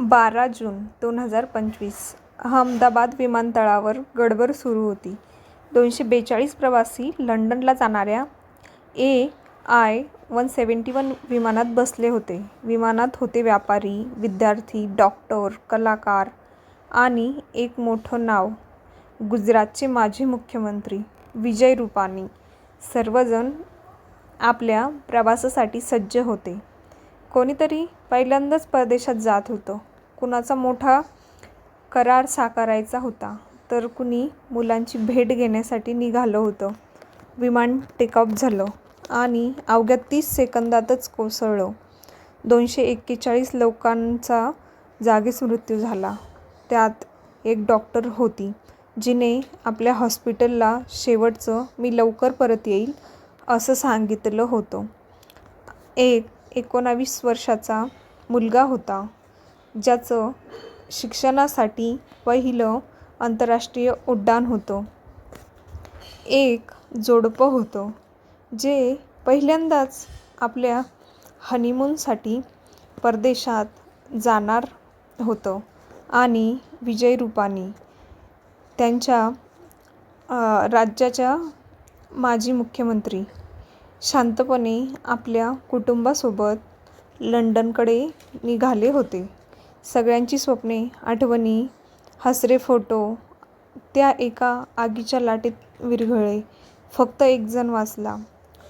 बारा जून दोन हजार पंचवीस अहमदाबाद विमानतळावर गडबड सुरू होती. दोनशे बेचाळीस प्रवासी लंडनला जाणाऱ्या A I one seventy one विमानात बसले होते. विमानात होते व्यापारी, विद्यार्थी, डॉक्टर, कलाकार आणि एक मोठं नाव गुजरातचे माजी मुख्यमंत्री विजय रुपानी. सर्वजण आपल्या प्रवासासाठी सज्ज होते. कोणीतरी पहिल्यांदाच परदेशात जात होतं. कुणाचा मोठा करार साकारायचा होता, तर कुणी मुलांची भेट घेण्यासाठी निघालं होतं. विमान टेकऑफ झालं आणि अवघ्या तीस सेकंदातच कोसळलं. दोनशे एक्केचाळीस लोकांचा जागीच मृत्यू झाला. त्यात एक डॉक्टर होती, जिने आपल्या हॉस्पिटलला शेवटचं 'मी लवकर परत येईल असं सांगितलं होतं. एक एकोणावीस वर्षाचा मुलगा होता, ज्याचं शिक्षणासाठी पहिलं आंतरराष्ट्रीय उड्डाण होतं. एक जोडपं होतं, जे पहिल्यांदाच आपल्या हनीमूनसाठी परदेशात जाणार होतं आणि विजय रूपानी त्यांच्या राज्याच्या माजी मुख्यमंत्री, शांतपणे आपल्या कुटुंबासोबत लंडनकडे निघाले होते. सगळ्यांची स्वप्ने आठवणी, हसरे फोटो त्या एका आगीच्या लाटेत विरघळले. फक्त एकजण वाचला.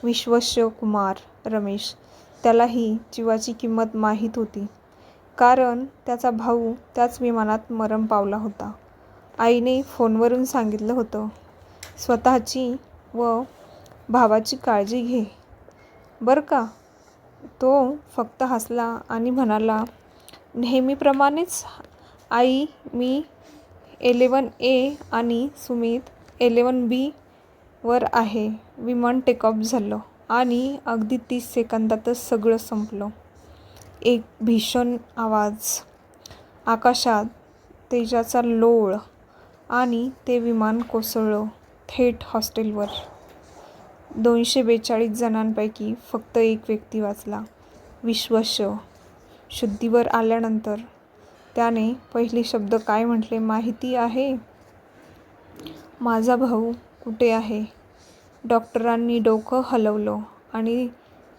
विश्वस्य कुमार रमेश. त्यालाही जीवाची किंमत माहीत होती, कारण त्याचा भाऊ त्याच विमानात मरण पावला होता. आईने फोनवरून सांगितलं होतं, स्वतःची व भावाची काळजी घे बरं का. तो फक्त हसला आणि म्हणाला, नेहमीप्रमाणेच आई मी एलेवन ए आणि सुमित एलेवन बी वर आहे. विमान टेकऑफ झालं आणि अगदी तीस सेकंदातच सगळं संपलं. एक भीषण आवाज, आकाशात तेजाचा लोळ आणि ते विमान कोसळलं थेट हॉस्टेलवर. दोनशे बेचाळीस जणांपैकी फक्त एक व्यक्ती वाचला. विश्वश शुद्धीवर आल्यानंतर त्याने पहिले शब्द काय म्हटले माहिती आहे? माझा भाऊ कुठे आहे? डॉक्टरांनी डोकं हलवलं आणि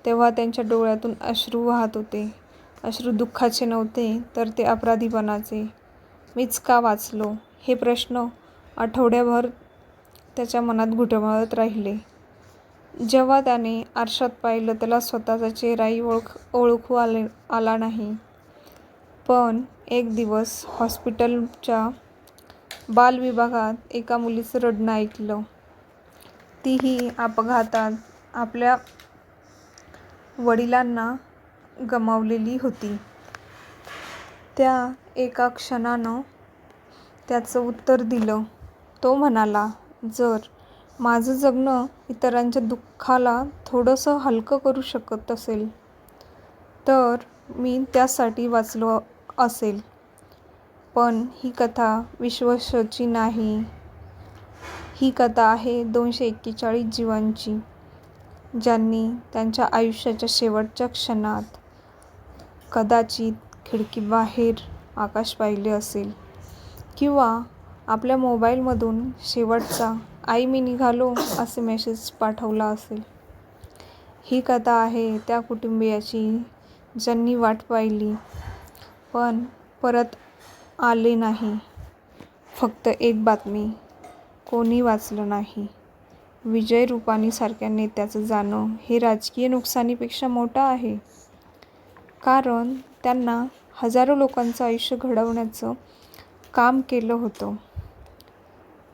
तेव्हा त्यांच्या डोळ्यातून अश्रू वाहत होते. अश्रू दुःखाचे नव्हते, तर ते अपराधीपणाचे. मीच का वाचलो? हे प्रश्न आठवड्याभर त्याच्या मनात घुटमळत राहिले. जेव्हा त्याने आरशात पाहिलं, त्याला स्वतःचा चेहराही ओळखू आले आला नाही. पण एक दिवस हॉस्पिटलच्या बालविभागात एका मुलीचं रडणं ऐकलं. तीही अपघातात आपल्या वडिलांना गमावलेली होती. त्या एका क्षणानं त्याचं उत्तर दिलं. तो म्हणाला, जर माझं जगणं इतरांच्या दुःखाला थोडंसं हलकं करू शकत असेल, तर मी त्यासाठी वाचलो असेल. पण ही कथा विश्वस्यची नाही. ही कथा आहे दोनशे एक्केचाळीस जीवांची, ज्यांनी त्यांच्या आयुष्याच्या शेवटच्या क्षणात कदाचित खिडकीबाहेर आकाश पाहिले असेल किंवा आपल्या मोबाईलमधून शेवटचा 'आई मी निघालो' असे मेसेज पाठवला असेल. ही कथा आहे त्या कुटुंबियाची ज्यांनी वाट पाहिली, पण परत आले नाही. फक्त एक बातमी, कोणी वाचलं नाही. विजय रुपानीसारख्या नेत्याचं जाणं हे राजकीय नुकसानीपेक्षा मोठं आहे. कारण त्यांना हजारो लोकांचं आयुष्य घडवण्याचं काम केलं होतं.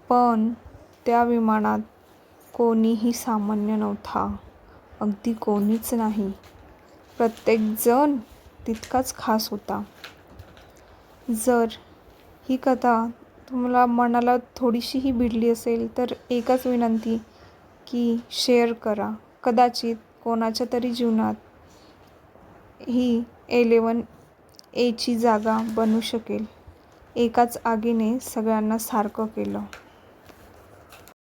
पण त्या विमानात कोणीही सामान्य नव्हता. अगदी कोणीच नाही. प्रत्येकजण तितकाच खास होता. जर ही कथा तुम्हाला मनाला थोडीशीही भिडली असेल, तर एकच विनंती की शेअर करा. कदाचित कोणाच्या तरी जीवनात ही एलेवन एची जागा बनू शकेल. एकाच आगीने सगळ्यांना सारखं केलं.